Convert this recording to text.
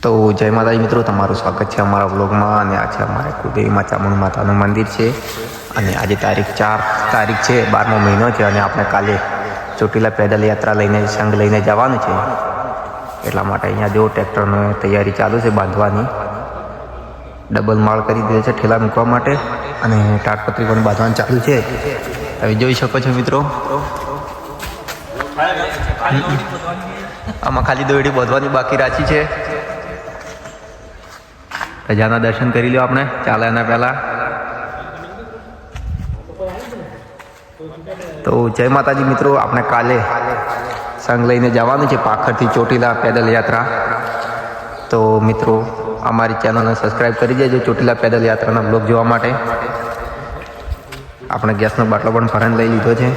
તો જય માતાજી મિત્રો, તમારું સ્વાગત છે અમારા વ્લોગમાં અને આ છે અમારે કુલદેવીમાં ચામુંડ માતાનું મંદિર છે અને આજે તારીખ ચાર તારીખ છે, બારમો મહિનો છે અને આપણે કાલે ચોટીલા પેદલ યાત્રા લઈને, સંઘ લઈને જવાનું છે. એટલા માટે અહીંયા જો ટ્રેક્ટરની તૈયારી ચાલુ છે બાંધવાની. ડબલ માળ કરી દીધો છે ઠેલા મૂકવા માટે અને ટાટપત્રી પણ બાંધવાનું ચાલુ છે. તમે જોઈ શકો છો મિત્રો. આમાં ખાલી દોરડી બાંધવાની બાકી રાખી છે. રજાના દર્શન કરી લો આપણે. ચાલે એના પહેલા. તો જય માતાજી મિત્રો, આપણે કાલે સંઘ લઈને જવાનું છે પાખરથી ચોટીલા પેદલ યાત્રા. તો મિત્રો, અમારી ચેનલને સબસ્ક્રાઈબ કરી દેજો ચોટીલા પેદલ યાત્રાના બ્લોગ જોવા માટે. આપણે ગેસનો બાટલો પણ ભરાઈને લઈ લીધો છે.